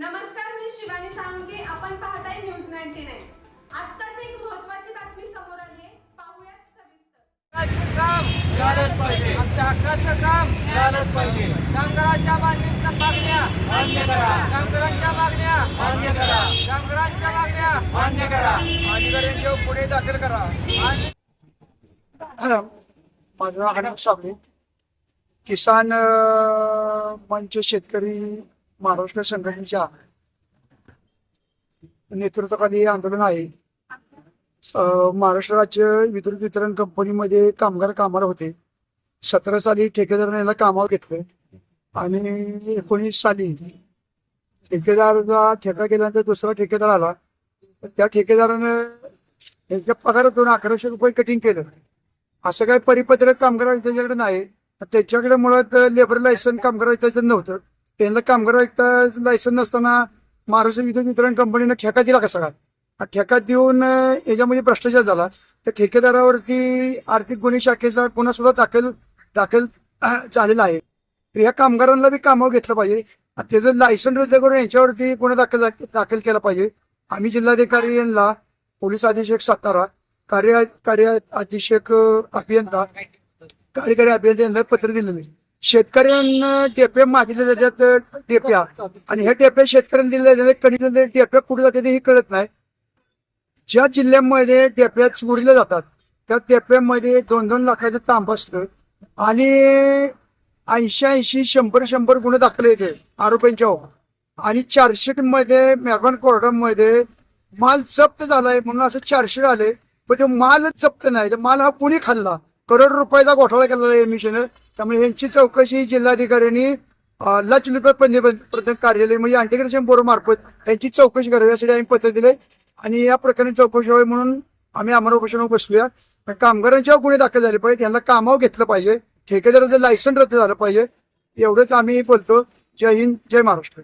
नमस्कार मी शिवानी साळुंके. आपण पाहताय न्यूज नाईन्टी नाईन. आत्ताच एक महत्वाची बातमी समोर आली आहे पाहूयात सविस्तर. काम झालंच पाहिजे. आमच्या हक्काचं काम झालंच पाहिजे. कामगारांच्या मागण्यांच्या मागण्या मान्य करा. कामगारांच्या मागण्या मान्य करा. कामगारांच्या मागण्या मान्य करा. अधिकाऱ्यांच्या पुढे दाखल करा. आणि माझं अनेक सावळे किसान मंच शेतकरी महाराष्ट्र संघटनेच्या नेतृत्वाखाली हे आंदोलन आहे. महाराष्ट्र राज्य विद्युत वितरण कंपनीमध्ये कामगार कामाला होते. सतरा साली ठेकेदाराने याला कामावर घेतलं. आणि एकोणीस साली ठेकेदाराचा ठेका केल्यानंतर दुसरा ठेकेदार आला. त्या ठेकेदारानं त्यांच्या पगारातून अकराशे रुपये कटिंग केलं. असं काही परिपत्रक कामगार त्याच्याकडे नाही. त्याच्याकडे मुळात लेबर लायसन कामगार त्याचं नव्हतं. त्यांना कामगार आयुक्त लायसन नसताना महाराष्ट्र विद्युत वितरण कंपनीनं ठेका दिला कसा काय हा ठेका देऊन याच्यामध्ये भ्रष्टाचार झाला. तर ठेकेदारावरती आर्थिक गुन्हे शाखेचा गुन्हा सुद्धा दाखल दाखल झालेला आहे. तर या कामगारांना बी कामावर घेतलं पाहिजे. त्याचं लायसन रद्द करून यांच्यावरती गुन्हा दाखल दाखल केला पाहिजे. आम्ही जिल्हाधिकारी यांना पोलीस अधीक्षक सातारा कार्य कार्य अधीक्षक अभियंता कार्यकारी अभियंता यांना पत्र दिलेलं आहे. शेतकऱ्यांना टेप्या मागितल्या जातात टेप्या आणि ह्या टेप्या शेतकऱ्यांना दिल्या जातात कधी टेप्या कुठे जाते हे कळत नाही. ज्या जिल्ह्यामध्ये टेप्या चोरीला जातात त्या टेप्यामध्ये दोन दोन लाखाचं तांब असतं. आणि ऐंशी ऐंशी शंभर शंभर गुन्हे दाखल येते आरोपींच्या हो. आणि चार्जशीटमध्ये मध्ये कोर्टामध्ये माल जप्त झालाय म्हणून असं चार्जशीट आले पण ते मालच जप्त नाही. तर माल हा कुणी खाल्ला? करोड रुपयाचा घोटाळा केलेला आहे त्यामुळे यांची चौकशी जिल्हाधिकाऱ्यांनी अं, लाचलुचपत कार्यालय म्हणजे अँटीग्रेशन बोर्ड मार्फत यांची चौकशी करावी यासाठी आम्ही पत्र दिले आणि या प्रकरणी चौकशी व्हावी म्हणून आम्ही आम्हाला उपोषणावर बसलोया. कामगारांच्या गुन्हे दाखल झाले पाहिजे त्यांना कामावर घेतलं पाहिजे. ठेकेदाराचं लायसन रद्द झालं पाहिजे. एवढंच आम्ही बोलतो. जय हिंद जय महाराष्ट्र.